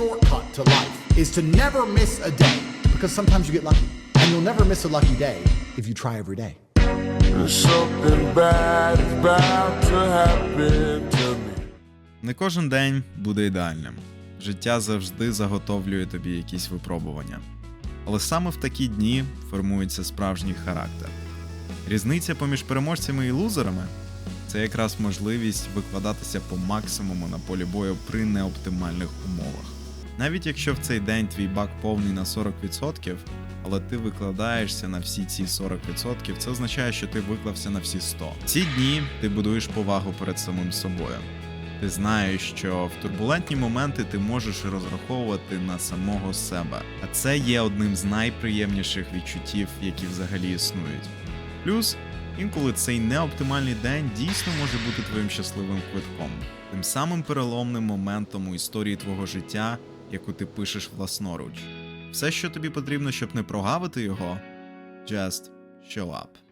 shortcut to life is to never miss a day because sometimes you get lucky. And you'll never miss a lucky day if you try every day. Something bad is about to happen to me. Не кожен день буде ідеальним. Життя завжди заготовлює тобі якісь випробування. Але саме в такі дні формується справжній характер. Різниця поміж переможцями і лузерами це якраз можливість викладатися по максимуму на полі бою при неоптимальних умовах. Навіть якщо в цей день твій бак повний на 40%, але ти викладаєшся на всі ці 40%, це означає, що ти виклався на всі 100%. Ці дні ти будуєш повагу перед самим собою. Ти знаєш, що в турбулентні моменти ти можеш розраховувати на самого себе, а це є одним з найприємніших відчуттів, які взагалі існують. Плюс, інколи цей неоптимальний день дійсно може бути твоїм щасливим квитком, тим самим переломним моментом у історії твого життя, яку ти пишеш власноруч. Все, що тобі потрібно, щоб не прогавити його, just show up.